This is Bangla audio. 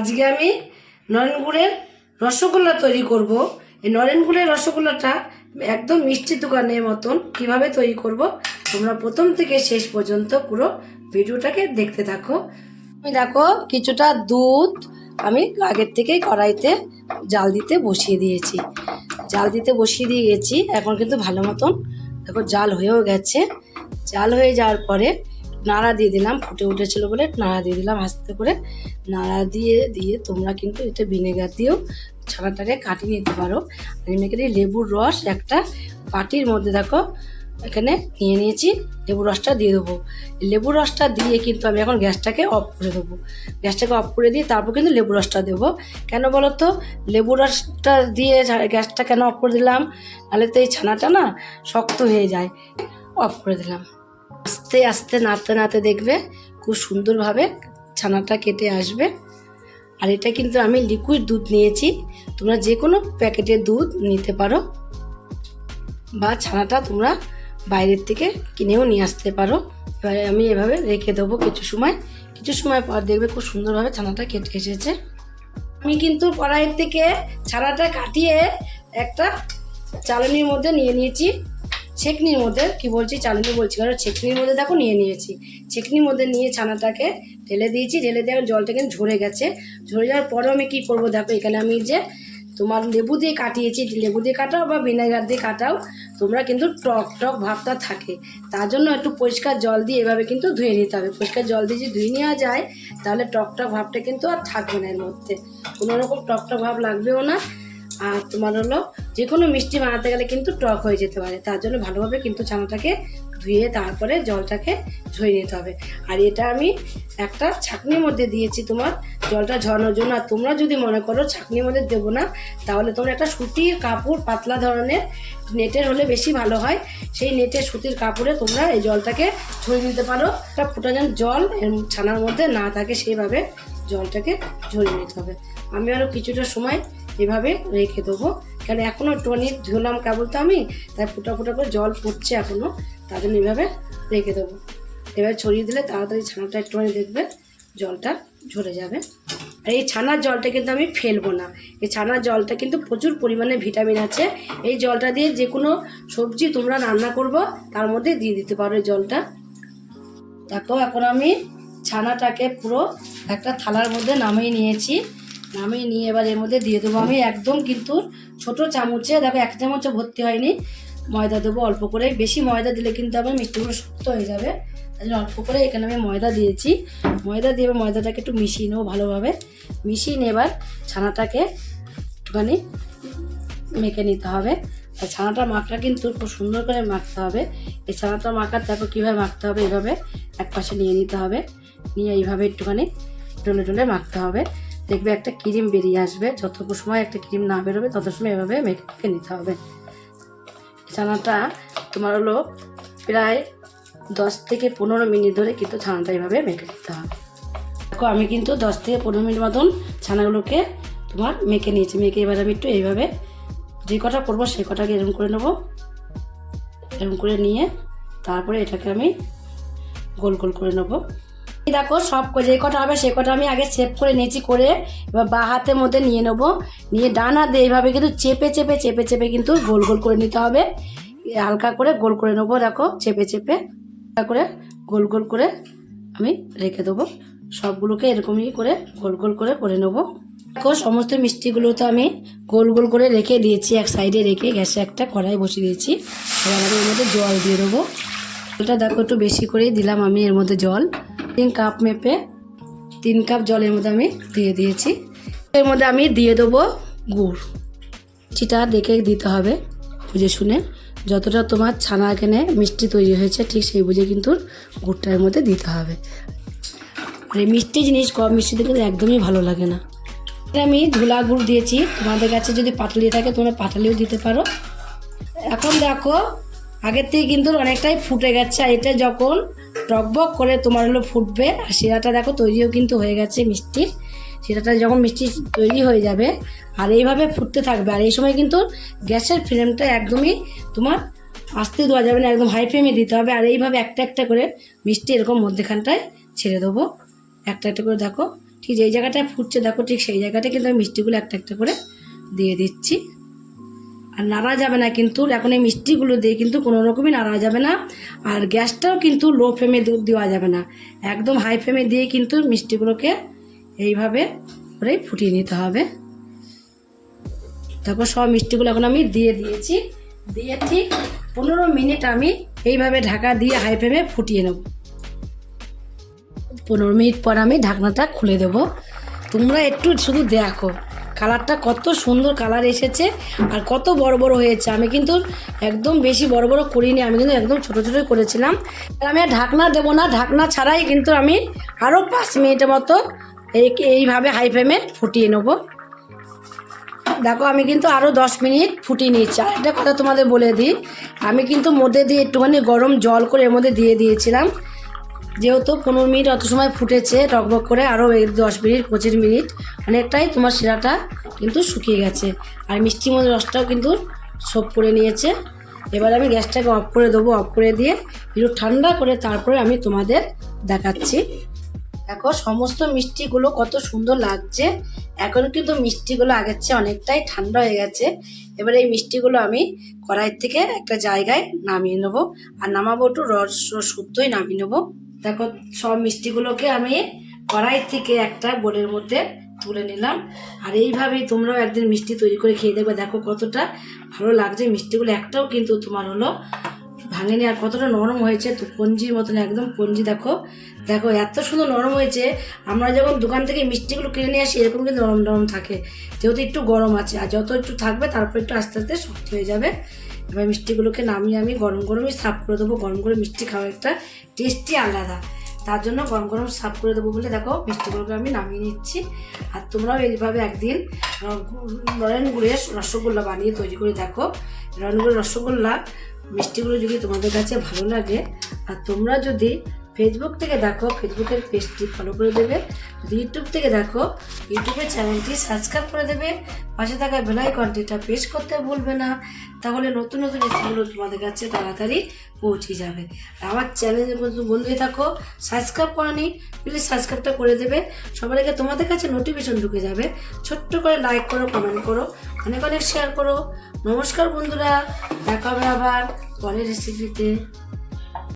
আজকে আমি নরেনগুড়ের রসগোল্লা তৈরি করব। এই নরেনগুড়ের রসগোল্লাটা একদম মিষ্টি দোকানের মতন কীভাবে তৈরি করব, তোমরা প্রথম থেকে শেষ পর্যন্ত পুরো ভিডিওটাকে দেখতে থাকো। আমি দেখো, কিছুটা দুধ আমি আগের থেকেই কড়াইতে জাল দিতে বসিয়ে দিয়েছি। জাল দিতে বসিয়ে দিয়ে গেছি, এখন কিন্তু ভালো মতন দেখো জাল হয়েও গেছে। জাল হয়ে যাওয়ার পরে নাড়া দিয়ে দিলাম ফুটে উঠেছিল বলে নাড়া দিয়ে দিলাম আস্তে করে। নাড়া দিয়ে দিয়ে তোমরা কিন্তু এটা ভিনেগার দিয়েও ছানাটাকে কাটিয়ে নিতে পারো। আমি এখানে লেবুর রস একটা বাটির মধ্যে দেখো, এখানে নিয়ে নিয়েছি। লেবুর রসটা দিয়ে দেবো। লেবুর রসটা দিয়ে কিন্তু আমি এখন গ্যাসটাকে অফ করে দেবো। গ্যাসটাকে অফ করে দিয়ে তারপর কিন্তু লেবু রসটা দেবো। কেন বলো তো লেবু রসটা দিয়ে গ্যাসটা কেন অফ করে দিলাম? নাহলে তো এই ছানাটা না শক্ত হয়ে যায়। অফ করে দিলাম। আস্তে আস্তে, নাড়তে নাড়তে দেখবে খুব সুন্দরভাবে ছানাটা কেটে আসবে। আর এটা কিন্তু আমি লিকুইড দুধ নিয়েছি। তোমরা যে কোনো প্যাকেটের দুধ নিতে পারো বা ছানাটা তোমরা বাইরের থেকে কিনেও নিয়ে আসতে পারো। এবারে আমি এভাবে রেখে দেবো কিছু সময়। কিছু সময় পর দেখবে খুব সুন্দরভাবে ছানাটা কেটে এসেছে। আমি কিন্তু কড়াইয়ের থেকে ছানাটা কাটিয়ে একটা চালনির মধ্যে নিয়ে নিয়েছি। ছেকনির মধ্যে, কি বলছি চালনি বলছি, কারণ ছেকনির মধ্যে দেখো নিয়ে নিয়েছি। ছেকনির মধ্যে নিয়ে ছানাটাকে ঢেলে দিয়েছি, ঢেলে দিয়ে জলটা কিন্তু ঝরে গেছে। ঝরে যাওয়ার পরেও আমি কী করব দেখো, এখানে আমি যে তোমার লেবু দিয়ে কাটিয়েছি, লেবু দিয়ে কাটাও বা ভিনেগার দিয়ে কাটাও, তোমরা কিন্তু টক টক ভাবটা থাকে। তার জন্য একটু পরিষ্কার জল দিয়ে এভাবে কিন্তু ধুয়ে নিতে হবে। পরিষ্কার জল দিয়ে যদি ধুয়ে নেওয়া যায়, তাহলে টক টক ভাবটা কিন্তু আর থাকবে না এর মধ্যে। কোনো রকম টক টক ভাব লাগবেও না। আর তোমার হলো যে কোনো মিষ্টি বানাতে গেলে কিন্তু টক হয়ে যেতে পারে। তার জন্য ভালোভাবে কিন্তু ছানাটাকে ধুয়ে তারপরে জলটাকে ঝরিয়ে নিতে হবে। আর এটা আমি একটা ছাকনির মধ্যে দিয়েছি তোমার। জলটা ঝরানোর জন্য। আর তোমরা যদি মনে করো ছাকনির মধ্যে দেবো না, তাহলে তোমরা একটা সুতির কাপড় পাতলা ধরনের নেটের হলে বেশি ভালো হয়। সেই নেটের সুতির কাপড়ে তোমরা এই জলটাকে ঝরিয়ে নিতে পারো। একটা ফোটা যেন জল ছানার মধ্যে না থাকে, সেইভাবে জলটাকে ঝরিয়ে নিতে হবে। আমি আরও কিছুটা সময় এভাবে রেখে দেবো। কারণ এখনও একটুখানি ধুলাম কেবল তো আমি, তাই ফুটা ফুটা করে জল পড়ছে এখনও তার জন্য এভাবে রেখে দেবো। এবার ছড়িয়ে দিলে তাড়াতাড়ি ছানাটা একটুখানি দেখবে জলটা ঝরে যাবে। আর এই ছানার জলটা কিন্তু আমি ফেলব না। এই ছানার জলটা কিন্তু প্রচুর পরিমাণে ভিটামিন আছে। এই জলটা দিয়ে যে কোনো সবজি তোমরা রান্না করব, তার মধ্যে দিয়ে দিতে পারো এই জলটা। দেখো, এখন আমি ছানাটাকে পুরো একটা থালার মধ্যে নামিয়ে নিয়েছি। নামিয়ে নিয়ে এবার এর মধ্যে দিয়ে দেবো আমি একদম কিন্তু ছোট চামচে। দেখো এক চামচও ভর্তি হয়নি। ময়দা দেবো অল্প করে। বেশি ময়দা দিলে কিন্তু আবার মিষ্টিগুলো শক্ত হয়ে যাবে। তাই জন্য অল্প করে এখানে আমি ময়দা দিয়েছি। ময়দা দিয়ে ময়দাটাকে একটু মিশিয়ে নেব ভালোভাবে। মিশিয়ে নিয়ে এবার ছানাটাকে একটুখানি মেখে নিতে হবে। আর ছানাটা মাখটা কিন্তু খুব সুন্দর করে মাখতে হবে। এই ছানাটা মাখার তারপর কীভাবে মাখতে হবে এইভাবে এক পাশে নিয়ে নিতে হবে। নিয়ে এইভাবে একটুখানি ডলে ডলে মাখতে হবে। দেখবে একটা ক্রিম বেরিয়ে আসবে, যতটুকু সময় একটা ক্রিম না বেরোবে তত সময় এভাবে মেখে নিতে হবে। ছানাটা তোমার হলো প্রায় দশ থেকে পনেরো মিনিট ধরে কিন্তু ছানাটা এইভাবে মেখে নিতে হবে। দেখো, আমি কিন্তু দশ থেকে পনেরো মিনিট মতন ছানাগুলোকে তোমার মেখে নিয়েছি। মেখে এবার আমি একটু এইভাবে যে কটা করব সেই কটাকে এরকম করে নেব। এরকম করে নিয়ে তারপরে এটাকে আমি গোল গোল করে নেব। দেখো সব যে কটা হবে সে কটা আমি আগে সেভ করে নিয়েছি করে এবার বা হাতের মধ্যে নিয়ে নেব। নিয়ে ডান হাতে এইভাবে কিন্তু চেপে চেপে চেপে চেপে কিন্তু গোল গোল করে নিতে হবে। হালকা করে গোল করে নেব, দেখো চেপে চেপে করে গোল গোল করে আমি রেখে দেবো। সবগুলোকে এরকমই করে গোল গোল করে করে নেব। দেখো সমস্ত মিষ্টিগুলো তো আমি গোল গোল করে রেখে দিয়েছি। এক সাইডে রেখে গ্যাসে একটা কড়াই বসিয়ে দিয়েছি। এবার আমি এর মধ্যে জল দিয়ে দেবো জলটা দেখো একটু বেশি করেই দিলাম আমি এর মধ্যে জল। তিন কাপ মেপে তিন কাপ জলের মধ্যে আমি দিয়ে দিয়েছি। এর মধ্যে আমি দিয়ে দেবো গুড়। চিটা দেখে দিতে হবে, বুঝে শুনে। যতটা তোমার ছানা এখানে মিষ্টি তৈরি হয়েছে, ঠিক সেই বুঝে কিন্তু গুড়টা এর মধ্যে দিতে হবে। আর এই মিষ্টি জিনিস কম মিষ্টিতে কিন্তু একদমই ভালো লাগে না। আমি ধুলা গুড় দিয়েছি। তোমাদের কাছে যদি পাটালি থাকে, তোমরা পাটালিও দিতে পারো। এখন দেখো, আগের থেকে কিন্তু অনেকটাই ফুটে গেছে। আর এটা যখন টকবক করে তোমার হলো ফুটবে। আর শিরাটা দেখো তৈরিও কিন্তু হয়ে গেছে মিষ্টির। শিরাটা যখন মিষ্টি তৈরি হয়ে যাবে, আর এইভাবে ফুটতে থাকবে। আর এই সময় কিন্তু গ্যাসের ফ্লেমটা একদমই তোমার আস্তে দেওয়া যাবে না, একদম হাই ফ্লেমে দিতে হবে। আর এইভাবে একটা একটা করে মিষ্টি এরকম মধ্যেখানটায় ছেড়ে দেবো। একটা একটা করে দেখো। ঠিক যেই জায়গাটায় ফুটছে, দেখো ঠিক সেই জায়গাটায় কিন্তু আমি মিষ্টিগুলো একটা একটা করে দিয়ে দিচ্ছি। আর নাড়া যাবে না কিন্তু, এখন এই মিষ্টিগুলো দিয়ে কিন্তু কোনো রকমই নাড়া যাবে না। আর গ্যাসটাও কিন্তু লো ফ্লেমে দেওয়া যাবে না। একদম হাই ফ্লেমে দিয়ে কিন্তু মিষ্টিগুলোকে এইভাবে করেই ফুটিয়ে নিতে হবে। তারপর সব মিষ্টিগুলো এখন আমি দিয়ে দিয়েছি। দিয়ে ঠিক পনেরো মিনিট আমি এইভাবে ঢাকা দিয়ে হাই ফ্লেমে ফুটিয়ে নেব। পনেরো মিনিট পর আমি ঢাকনাটা খুলে দেব। তোমরা একটু শুধু দেখো। কালারটা কত সুন্দর কালার এসেছে আর কত বড় বড় হয়েছে। আমি কিন্তু একদম বেশি বড় বড় করিনি, আমি কিন্তু একদম ছোটো ছোটোই করেছিলাম। আর আমি ঢাকনা দেবো না, ঢাকনা ছাড়াই কিন্তু আমি আরও পাঁচ মিনিটের মতো এই এইভাবে হাই ফ্লেমে ফুটিয়ে নেব। দেখো, আমি কিন্তু আরও দশ মিনিট ফুটিয়ে নিচ্ছি আর একটা কথা তোমাদের বলে দিই, আমি কিন্তু মধ্যে দিয়ে একটুখানি গরম জল করে এর মধ্যে দিয়ে দিয়েছিলাম। যেহেতু পনেরো মিনিট অত সময় ফুটেছে টকবক করে আরও দশ মিনিট, পঁচিশ মিনিট, অনেকটাই তোমার শিরাটা কিন্তু শুকিয়ে গেছে। আর মিষ্টির মধ্যে রসটাও কিন্তু সব করে নিয়েছে। এবার আমি গ্যাসটাকে অফ করে দেবো, অফ করে দিয়ে একটু ঠান্ডা করে তারপরে আমি তোমাদের দেখাচ্ছি। দেখো, সমস্ত মিষ্টিগুলো কত সুন্দর লাগছে। এখন কিন্তু মিষ্টিগুলো আগের চেয়ে অনেকটাই ঠান্ডা হয়ে গেছে। এবার এই মিষ্টিগুলো আমি কড়াই থেকে একটা জায়গায় নামিয়ে নেব। আর নামাবো একটু রস শুদ্ধই নামিয়ে নেব। দেখো, সব মিষ্টিগুলোকে আমি কড়াই থেকে একটা বোলের মধ্যে তুলে নিলাম। আর এইভাবেই তোমরাও একদিন মিষ্টি তৈরি করে খেয়ে দেখবে। দেখো কতটা ভালো লাগছে মিষ্টিগুলো। একটাও কিন্তু তোমার হলো ভাঙেনি। আর কতটা নরম হয়েছে তো পঞ্জির মতন, একদম পঞ্জি। দেখো দেখো, এত সুন্দর নরম হয়েছে। আমরা যখন দোকান থেকে মিষ্টিগুলো কিনে নিয়ে আসি, এরকম কিন্তু নরম নরম থাকে। যেহেতু একটু গরম আছে, আর যত একটু থাকবে, তারপর একটু আস্তে আস্তে শক্ত হয়ে যাবে। এবার মিষ্টিগুলোকে নামিয়ে আমি গরম গরমই সাফ করে দেবো। গরম করে মিষ্টি খাওয়ার একটা টেস্টই আলাদা। তার জন্য গরম গরম সাফ করে দেবো বলে দেখো মিষ্টিগুলোকে আমি নামিয়ে নিচ্ছি। আর তোমরাও এইভাবে একদিন নরেন গুড়ের রসগোল্লা বানিয়ে তৈরি করে দেখো। নরেন গুড়ের রসগোল্লা মিষ্টিগুলো যদি তোমাদের কাছে ভালো লাগে, আর তোমরা যদি ফেসবুক থেকে দেখো ফেসবুকের পেজটি ফলো করে দেবে। যদি ইউটিউব থেকে দেখো ইউটিউবের চ্যানেলটি সাবস্ক্রাইব করে দেবে। পাশে থাকা বেলাইকনটিটা প্রেস করতে ভুলবে না। তাহলে নতুন নতুন রেসিপিগুলো তোমাদের কাছে তাড়াতাড়ি পৌঁছে যাবে। আমার চ্যানেলের বন্ধু বন্ধুই থাকো সাবস্ক্রাইব করানি প্লিজ সাবস্ক্রাইবটা করে দেবে। সবার আগে তোমাদের কাছে নোটিফিকেশন ঢুকে যাবে। ছোট্ট করে লাইক করো কমেন্ট করো, অনেক অনেক শেয়ার করো। নমস্কার বন্ধুরা, দেখা হবে আবার পরের রেসিপিতে